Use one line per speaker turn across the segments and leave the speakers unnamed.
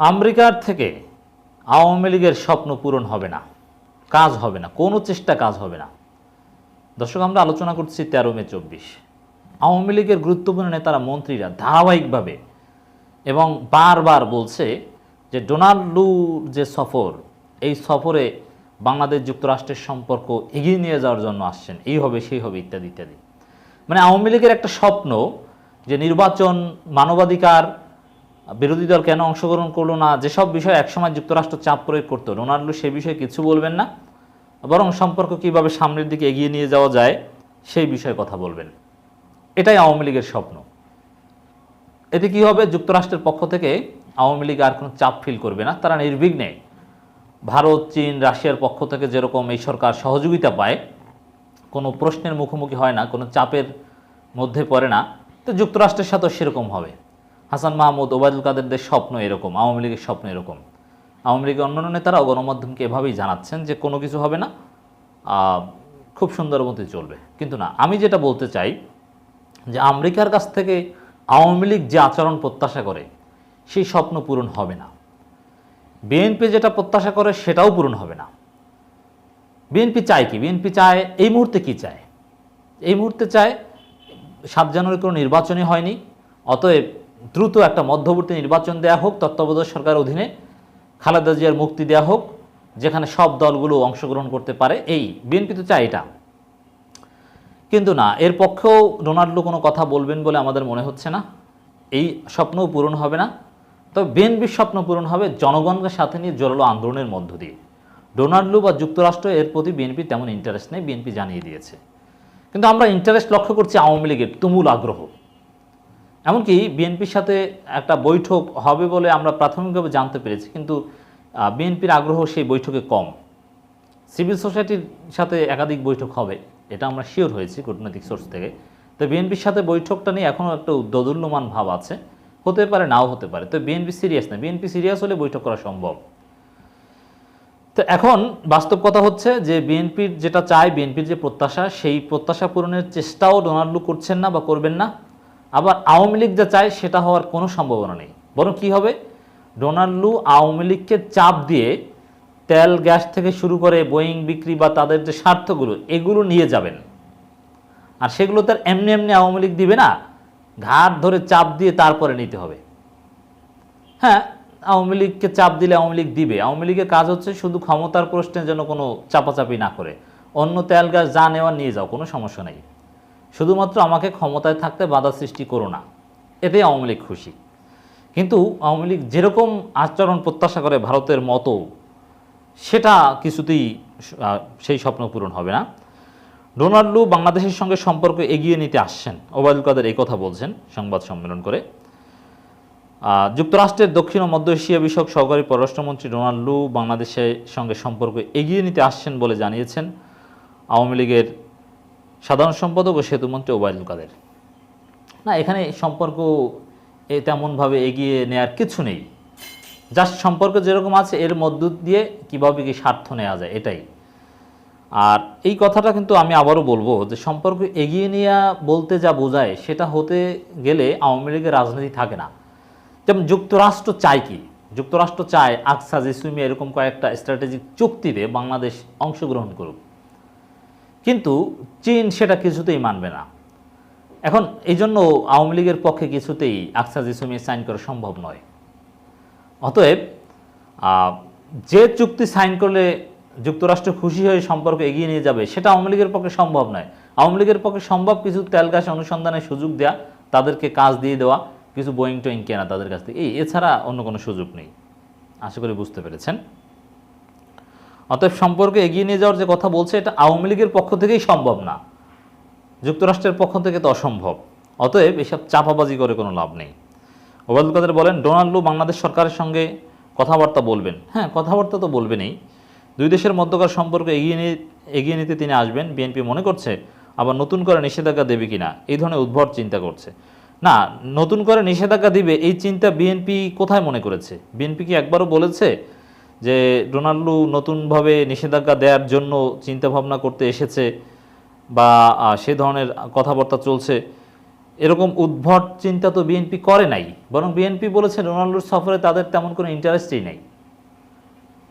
আমেরিকার থেকে আওয়ামী লীগের স্বপ্ন পূরণ হবে না, কাজ হবে না, কোনো চেষ্টা কাজ হবে না। দর্শক, আমরা আলোচনা করছি তেরো মে চব্বিশ। আওয়ামী লীগের গুরুত্বপূর্ণ নেতারা, মন্ত্রীরা ধারাবাহিকভাবে এবং বারবার বলছে যে ডোনাল্ডুর যে সফর, এই সফরে বাংলাদেশ যুক্তরাষ্ট্রের সম্পর্ক এগিয়ে নিয়ে যাওয়ার জন্য আসছেন, এই হবে, সেই হবে, ইত্যাদি ইত্যাদি। মানে আওয়ামী লীগের একটা স্বপ্ন যে নির্বাচন মানবাধিকার বিরোধী দল কেন অংশগ্রহণ করল না? যেসব বিষয়ে একসময় যুক্তরাষ্ট্র চাপ প্রয়োগ করতো, রোনাল্ডো সে বিষয়ে কিছু বলবেন না। বরং সম্পর্ক কীভাবে সামনের দিকে এগিয়ে নিয়ে যাওয়া যায়, সেই বিষয়ে কথা বলবেন। এটাই আওয়ামী লীগের স্বপ্ন। এতে কি হবে? যুক্তরাষ্ট্রের পক্ষ থেকে আওয়ামী লীগ আর কোনো চাপ ফিল করবে না। তারা নির্বিঘ্নে ভারত, চীন, রাশিয়ার পক্ষ থেকে যেরকম এই সরকার সহযোগিতা পায়, কোনো প্রশ্নের মুখোমুখি হয় না, কোনো চাপের মধ্যে পড়ে না। তো যুক্তরাষ্ট্রের সাথেও সেরকম হবে। হাসান মাহমুদ, ওবায়দুল কাদেরদের স্বপ্ন এরকম, আওয়ামী লীগের স্বপ্ন এরকম। আওয়ামী লীগের অন্যান্য নেতারাও গণমাধ্যমকে এভাবেই জানাচ্ছেন যে কোনো কিছু হবে না খুব সুন্দর মতোই চলবে। কিন্তু না, আমি যেটা বলতে চাই যে আমেরিকার কাছ থেকে আওয়ামী লীগ যে আচরণ প্রত্যাশা করে, সেই স্বপ্ন পূরণ হবে না। বিএনপি যেটা প্রত্যাশা করে, সেটাও পূরণ হবে না। বিএনপি চায় কি? বিএনপি চায়, এই মুহূর্তে কি চায়? এই মুহূর্তে চায়, সাত জানুয়ারি কোনো নির্বাচনই হয়নি, অতএব দ্রুত একটা মধ্যবর্তী নির্বাচন দেয়া হোক, তত্ত্বাবধায়ক সরকার অধীনে খালেদা জিয়ার মুক্তি দেওয়া হোক, যেখানে সব দলগুলো অংশগ্রহণ করতে পারে। এই, বিএনপি তো চায় এটা। কিন্তু না, এর পক্ষেও ডোনাল্ডো কোনো কথা বলবেন বলে আমাদের মনে হচ্ছে না। এই স্বপ্নও পূরণ হবে না। তবে বিএনপির স্বপ্ন পূরণ হবে জনগণকে সাথে নিয়ে জোরালো আন্দোলনের মধ্য দিয়ে। ডোনাল্ডো বা যুক্তরাষ্ট্র, এর প্রতি বিএনপি তেমন ইন্টারেস্ট নেই, বিএনপি জানিয়ে দিয়েছে। কিন্তু আমরা ইন্টারেস্ট লক্ষ্য করছি আওয়ামী লীগের তুমুল আগ্রহ। এমনকি বিএনপির সাথে একটা বৈঠক হবে বলে আমরা প্রাথমিকভাবে জানতে পেরেছি, কিন্তু বিএনপির আগ্রহ সেই বৈঠকে কম। সিভিল সোসাইটির সাথে একাধিক বৈঠক হবে, এটা আমরা শিওর হয়েছি কূটনৈতিক সোর্স থেকে। তো বিএনপির সাথে বৈঠকটা নিয়ে এখনও একটা দোদুল্যমান ভাব আছে, হতে পারে, নাও হতে পারে। তো বিএনপি সিরিয়াস না, বিএনপি সিরিয়াস হলে বৈঠক করা সম্ভব। তো এখন বাস্তব কথা হচ্ছে যে বিএনপির যেটা চায়, বিএনপির যে প্রত্যাশা, সেই প্রত্যাশা পূরণের চেষ্টাও ডোনাল্ডো করছেন না বা করবেন না। আবার আওয়ামী লীগ যা চায় সেটা হওয়ার কোনো সম্ভাবনা নেই। বরং কি হবে? ডোনাল্ডু আওয়ামী লীগকে চাপ দিয়ে তেল, গ্যাস থেকে শুরু করে বোয়িং বিক্রি বা তাদের যে স্বার্থগুলো, এগুলো নিয়ে যাবেন। আর সেগুলো তার এমনি এমনি আওয়ামী লীগ দিবে না। ঘাট ধরে চাপ দিয়ে তারপরে নিতে হবে। হ্যাঁ আওয়ামী লীগকে চাপ দিলে আওয়ামী লীগ দিবে। আওয়ামী লীগের কাজ হচ্ছে শুধু ক্ষমতার প্রশ্নে যেন কোনো চাপাচাপি না করে। অন্য তেল, গ্যাস যা নেওয়া নিয়ে যাও, কোনো সমস্যা নেই। শুধুমাত্র আমাকে ক্ষমতায় থাকতে বাধা সৃষ্টি করো না। এতে আওয়ামী লীগ খুশি। কিন্তু আওয়ামী লীগ যেরকম আচরণ প্রত্যাশা করে ভারতের মতো, সেটা কিছুতেই সেই স্বপ্ন পূরণ হবে না। ডোনাল্ডো বাংলাদেশের সঙ্গে সম্পর্ক এগিয়ে নিতে আসছেন। ওবায়দুল কাদের এই কথা বলছেন সংবাদ সম্মেলন করে। যুক্তরাষ্ট্রের দক্ষিণ ও মধ্য এশিয়া বিষয়ক সহকারী পররাষ্ট্রমন্ত্রী ডোনাল্ডো বাংলাদেশের সঙ্গে সম্পর্ক এগিয়ে নিতে আসছেন বলে জানিয়েছেন আওয়ামী লীগের সাধারণ সম্পাদক ও সেতুমন্ত্রী ওবায়দুল কাদের। না, এখানে সম্পর্ক তেমনভাবে এগিয়ে নেয়ার কিছু নেই। জাস্ট সম্পর্ক যেরকম আছে, এর মধ্য দিয়ে কীভাবে কি স্বার্থ নেওয়া যায়, এটাই। আর এই কথাটা কিন্তু আমি আবারও বলব যে সম্পর্ক এগিয়ে নেওয়া বলতে যা বোঝায়, সেটা হতে গেলে আওয়ামী লীগের রাজনীতি থাকে না। যেমন যুক্তরাষ্ট্র চায় কি? যুক্তরাষ্ট্র চায় আকসা জেসুমি এরকম কয়েকটা স্ট্র্যাটেজিক চুক্তিতে বাংলাদেশ অংশগ্রহণ করুক। কিন্তু চীন সেটা কিছুতেই মানবে না। এখন এই জন্য আওয়ামী লীগের পক্ষে কিছুতেই আকসা জিসুমি সাইন করা সম্ভব নয়। অতএব যে চুক্তি সাইন করলে যুক্তরাষ্ট্র খুশি হয়ে সম্পর্ক এগিয়ে নিয়ে যাবে, সেটা আওয়ামী লীগের পক্ষে সম্ভব নয়। আওয়ামী লীগের পক্ষে সম্ভব কিছু তেল গ্যাস অনুসন্ধানের সুযোগ দেওয়া তাদেরকে কাজ দিয়ে দেওয়া, কিছু বোয়িং টোয়িং কেনা তাদের কাছ থেকে। এই, এছাড়া অন্য কোনো সুযোগ নেই। আশা করি বুঝতে পেরেছেন। অতএব সম্পর্ক এগিয়ে নিয়ে যাওয়ার যে কথা বলছে, এটা আওয়ামী লীগের পক্ষ থেকেই সম্ভব না। যুক্তরাষ্ট্রের পক্ষ থেকে তো অসম্ভব। অতএব এসব চাপাবাজি করে কোনো লাভ নেই। ওবায়দুল কাদের বলেন, ডোনাল্ডো বাংলাদেশ সরকারের সঙ্গে কথাবার্তা বলবেন। হ্যাঁ কথাবার্তা তো বলবেনই। দুই দেশের মধ্যকার সম্পর্ক এগিয়ে নিয়ে, এগিয়ে নিতে তিনি আসবেন। বিএনপি মনে করছে, আবার নতুন করে নিষেধাজ্ঞা দেবে কিনা, এই ধরনের উদ্ভট চিন্তা করছে। না, নতুন করে নিষেধাজ্ঞা দিবে, এই চিন্তা বিএনপি কোথায় মনে করেছে? বিএনপি কি একবারও বলেছে যে ডোনাল্ডো নতুনভাবে নিষেধাজ্ঞা দেওয়ার জন্য চিন্তাভাবনা করতে এসেছে বা সে ধরনের কথাবার্তা চলছে, এরকম উদ্ভট চিন্তা তো বিএনপি করে নাই। বরং বিএনপি বলেছে রোনাল্ডোর সফরে তাদের তেমন কোনো ইন্টারেস্টই নেই।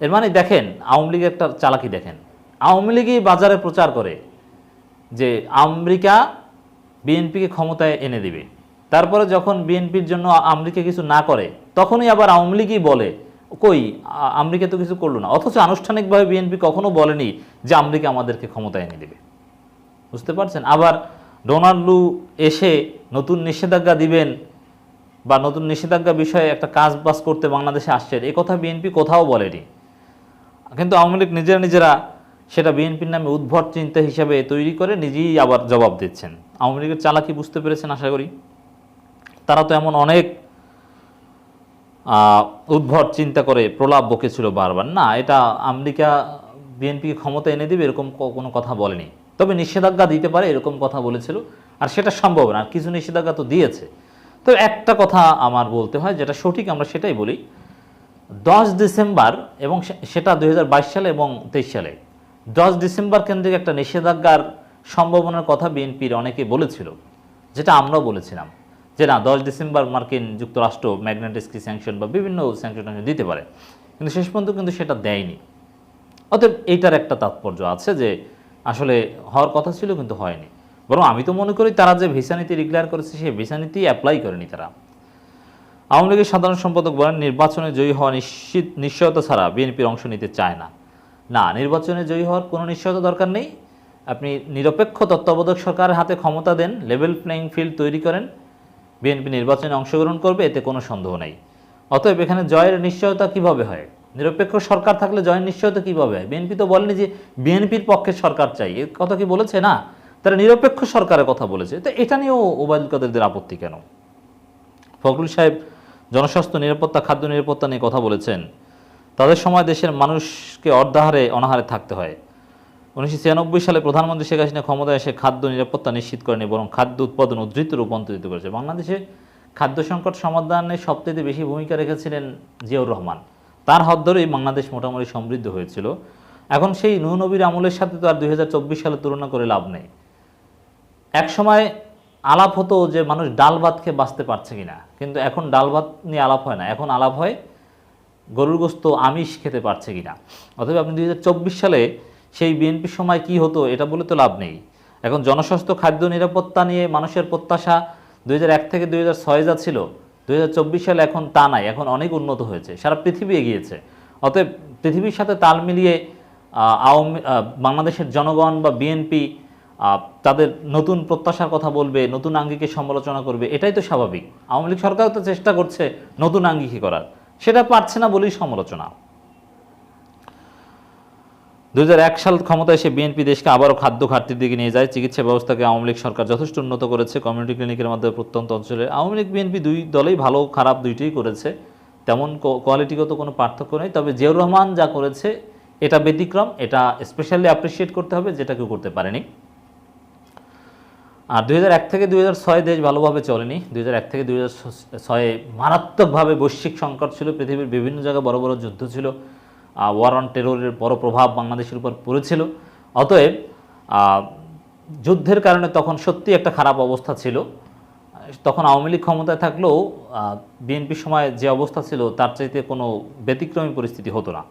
এর মানে দেখেন, আওয়ামী লীগের একটা চালাকি দেখেন। আওয়ামী লীগই বাজারে প্রচার করে যে আমেরিকা বিএনপিকে ক্ষমতায় এনে দিবে। তারপরে যখন বিএনপির জন্য আমেরিকা কিছু না করে, তখনই আবার আওয়ামী লীগই বলে কই? আমেরিকা তো কিছু করল না। অথচ আনুষ্ঠানিকভাবে বিএনপি কখনো বলেনি যে আমেরিকা আমাদেরকে ক্ষমতায় এনে দেবে। বুঝতে পারছেন? আবার ডোনাল্ডু এসে নতুন নিষেধাজ্ঞা দিবেন বা নতুন নিষেধাজ্ঞা বিষয়ে একটা কাজ বাজ করতে বাংলাদেশে আসছেন, এ কথা বিএনপি কোথাও বলেনি। কিন্তু আওয়ামী লীগ নিজেরা নিজেরা সেটা বিএনপির নামে উদ্ভট চিন্তা হিসাবে তৈরি করে নিজেই আবার জবাব দিচ্ছেন। আওয়ামী লীগের চালাকি বুঝতে পেরেছেন আশা করি? তারা তো এমন অনেক উদ্ভট চিন্তা করে প্রলাপ বকেছিল বারবার। না, এটা আমেরিকা বিএনপিকে ক্ষমতা এনে দেবে এরকম কোনো কথা বলেনি। তবে নিষেধাজ্ঞা দিতে পারে এরকম কথা বলেছিল, আর সেটা সম্ভব না, আর কিছু নিষেধাজ্ঞা তো দিয়েছে। তো একটা কথা আমার বলতে হয়, যেটা সঠিক আমরা সেটাই বলি। দশ ডিসেম্বর এবং সেটা দু হাজার বাইশ সালে এবং তেইশ সালে। দশ ডিসেম্বর কেন্দ্রিক একটা নিষেধাজ্ঞার সম্ভাবনার কথা বিএনপির অনেকে বলেছিল, যেটা আমরাও বলেছিলাম। যে না, দশ ডিসেম্বর মার্কিন যুক্তরাষ্ট্র ম্যাগনেটিস্কি স্যাংশন বা বিভিন্ন স্যাংশন দিতে পারে। কিন্তু শেষ পর্যন্ত কিন্তু সেটা দেয়নি। অতএব এইটার একটা তাৎপর্য আছে যে আসলে হওয়ার কথা ছিল কিন্তু হয়নি। বরং আমি তো মনে করি তারা যে ভিসা নীতি ডিক্লেয়ার করেছে, সেই ভিসা নীতি অ্যাপ্লাই করেনি তারা। আওয়ামী লীগের সাধারণ সম্পাদক বলেন, নির্বাচনে জয়ী হওয়া নিশ্চিত, নিশ্চয়তা ছাড়া বিএনপির অংশ নিতে চায় না। না, নির্বাচনে জয়ী হওয়ার কোনো নিশ্চয়তা দরকার নেই। আপনি নিরপেক্ষ তত্ত্বাবধায়ক সরকারের হাতে ক্ষমতা দেন লেভেল প্লেয়িং ফিল্ড তৈরি করেন। বিএনপি নির্বাচনে অংশগ্রহণ করবে, এতে কোনো সন্দেহ নেই। অতএব এখানে জয়ের নিশ্চয়তা কীভাবে হয়? নিরপেক্ষ সরকার থাকলে জয়ের নিশ্চয়তা কীভাবে হয়? বিএনপি তো বলেনি যে বিএনপির পক্ষে সরকার চাই। এ কথা কি বলেছে? না, তারা নিরপেক্ষ সরকারের কথা বলেছে। তো এটা নিয়েও ওবায়দুল কাদেরদের আপত্তি কেন? ফখরুল সাহেব জনস্বাস্থ্য, নিরাপত্তা, খাদ্য নিরাপত্তা নিয়ে কথা বলেছেন। তাদের সময় দেশের মানুষকে অর্ধাহারে, অনাহারে থাকতে হয়। উনিশশো ছিয়ানব্বই সালে প্রধানমন্ত্রী শেখ হাসিনা ক্ষমতায় এসে খাদ্য নিরাপত্তা নিশ্চিত করেনি, বরং খাদ্য উৎপাদন উদ্ধৃত রূপান্তরিত করেছে। বাংলাদেশে খাদ্য সংকট সমাধানে সবচেয়ে বেশি ভূমিকা রেখেছিলেন জিয়াউর রহমান। তার হাত ধরেই বাংলাদেশ মোটামুটি সমৃদ্ধ হয়েছিল। এখন সেই নূ নবীর আমলের সাথে তো আর দুই হাজার চব্বিশ সালে তুলনা করে লাভ নেই। এক সময় আলাপ হতো যে মানুষ ডাল ভাত খেয়ে বাঁচতে পারছে কিনা, কিন্তু এখন ডাল ভাত নিয়ে আলাপ হয় না। এখন আলাপ হয়, গরুর গোস্ত, আমিষ খেতে পারছে কিনা। অথবা আপনি দুই হাজার চব্বিশ সালে সেই বিএনপির সময় কি হতো এটা বলে তো লাভ নেই। এখন জনস্বাস্থ্য, খাদ্য নিরাপত্তা নিয়ে মানুষের প্রত্যাশা দুই হাজার এক থেকে দুই হাজার ছয় যা ছিল, দুই হাজার চব্বিশ সালে এখন তা নাই, এখন অনেক উন্নত হয়েছে, সারা পৃথিবী এগিয়েছে। অতএব পৃথিবীর সাথে তাল মিলিয়ে আওয়ামী বাংলাদেশের জনগণ বা বিএনপি তাদের নতুন প্রত্যাশার কথা বলবে, নতুন আঙ্গিকে সমালোচনা করবে, এটাই তো স্বাভাবিক। আওয়ামী লীগ সরকার তো চেষ্টা করছে নতুন আঙ্গিকে করার, সেটা পারছে না বলেই সমালোচনা। দুই হাজার এক সাল ক্ষমতায় এসে বিএনপি দেশকে আবারও খাদ্য ঘাটতির দিকে নিয়ে যায়। চিকিৎসা ব্যবস্থাকে আওয়ামী লীগ সরকার যথেষ্ট উন্নত করেছে। কমিউনিটি ক্লিনিকের মাধ্যমে প্রত্যন্ত অঞ্চলে আওয়ামী লীগ, বিএনপি দুই দলেই ভালো, খারাপ দুইটাই করেছে। তেমন কোয়ালিটিগত কোনো পার্থক্য নেই। তবে জিয়াউর রহমান যা করেছে, এটা ব্যতিক্রম, এটা স্পেশালি অ্যাপ্রিসিয়েট করতে হবে, যেটা কেউ করতে পারেনি। আর দুই হাজার এক থেকে দুই হাজার ছয় দেশ ভালোভাবে চলেনি। দুই হাজার এক থেকে দুই হাজার ছয়ে মারাত্মকভাবে বৈশ্বিক সংকট ছিল। পৃথিবীর বিভিন্ন জায়গায় বড় বড় যুদ্ধ ছিল। ওয়ার অন টেরোরের বড় প্রভাব বাংলাদেশের উপর পড়েছিল। অতএব যুদ্ধের কারণে তখন সত্যি একটা খারাপ অবস্থা ছিল। তখন আওয়ামী লীগ ক্ষমতায় থাকলেও বিএনপির সময় যে অবস্থা ছিল, তার চাইতে কোনো ব্যতিক্রমী পরিস্থিতি হতো না।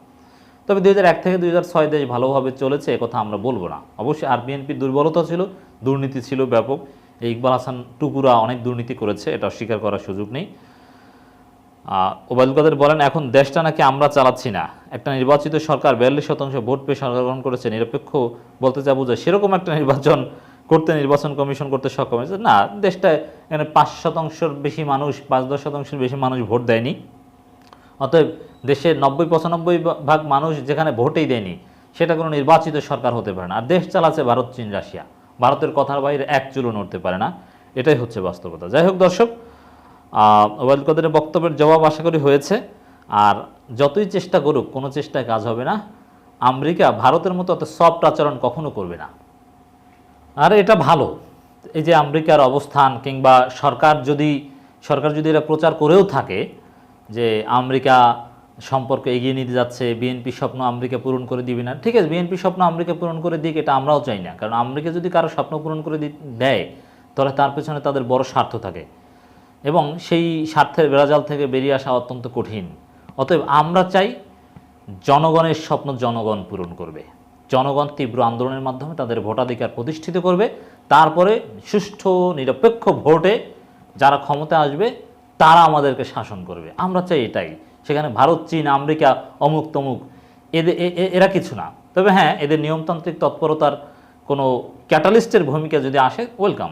তবে দু হাজার এক থেকে দুই হাজার ছয় দেশ ভালোভাবে চলেছে কথা আমরা বলব না। অবশ্যই আর বিএনপির দুর্বলতা ছিল, দুর্নীতি ছিল ব্যাপক। ইকবাল হাসান টুকুরা অনেক দুর্নীতি করেছে, এটা অস্বীকার করার সুযোগ নেই। ওবায়দুল কাদের বলেন, এখন দেশটা নাকি আমরা চালাচ্ছি না। একটা নির্বাচিত সরকার বিয়াল্লিশ শতাংশ ভোট পেয়ে সরকার গ্রহণ করেছে, নিরপেক্ষ বলতে যা বোঝায়, সেরকম একটা নির্বাচন করতে নির্বাচন কমিশন করতে সক্ষম হয়েছে। না, দেশটা এখানে পাঁচ শতাংশের বেশি মানুষ, পাঁচ দশ শতাংশের বেশি মানুষ ভোট দেয়নি। অতএব দেশের নব্বই পঁচানব্বই ভাগ মানুষ যেখানে ভোটেই দেয়নি, সেটা কোনো নির্বাচিত সরকার হতে পারে না। আর দেশ চালাচ্ছে ভারত, চীন, রাশিয়া। ভারতের কথার বাইরে এক চুলো নড়তে পারে না। এটাই হচ্ছে বাস্তবতা। যাই হোক দর্শক ওবায়দুল কাদেরের বক্তব্যের জবাব আশা করি হয়েছে। আর যতই চেষ্টা করুক, কোনো চেষ্টায় কাজ হবে না। আমেরিকা ভারতের মতো অত সফট আচরণ কখনো করবে না। আর এটা ভালো। এই যে আমেরিকার অবস্থান কিংবা সরকার যদি সরকার যদি এটা প্রচার করেও থাকে যে আমেরিকা সম্পর্ক এগিয়ে নিতে যাচ্ছে বিএনপি স্বপ্ন আমেরিকা পূরণ করে দিবে না, ঠিক আছে বিএনপি স্বপ্ন আমেরিকা পূরণ করে দিক, এটা আমরাও চাই না। কারণ আমেরিকা যদি কারও স্বপ্ন পূরণ করে দেয়, তাহলে তার পেছনে তাদের বড় স্বার্থ থাকে। এবং সেই স্বার্থের বেড়াজাল থেকে বেরিয়ে আসা অত্যন্ত কঠিন। অতএব আমরা চাই জনগণের স্বপ্ন জনগণ পূরণ করবে। জনগণ তীব্র আন্দোলনের মাধ্যমে তাদের ভোটাধিকার প্রতিষ্ঠিত করবে। তারপরে সুষ্ঠু, নিরপেক্ষ ভোটে যারা ক্ষমতা আসবে, তারা আমাদেরকে শাসন করবে। আমরা চাই এটাই। সেখানে ভারত, চীন, আমেরিকা, অমুক তমুক এদের এরা কিছু না। তবে হ্যাঁ এদের নিয়মতান্ত্রিক তৎপরতার কোনো ক্যাটালিস্টের ভূমিকা যদি আসে ওয়েলকাম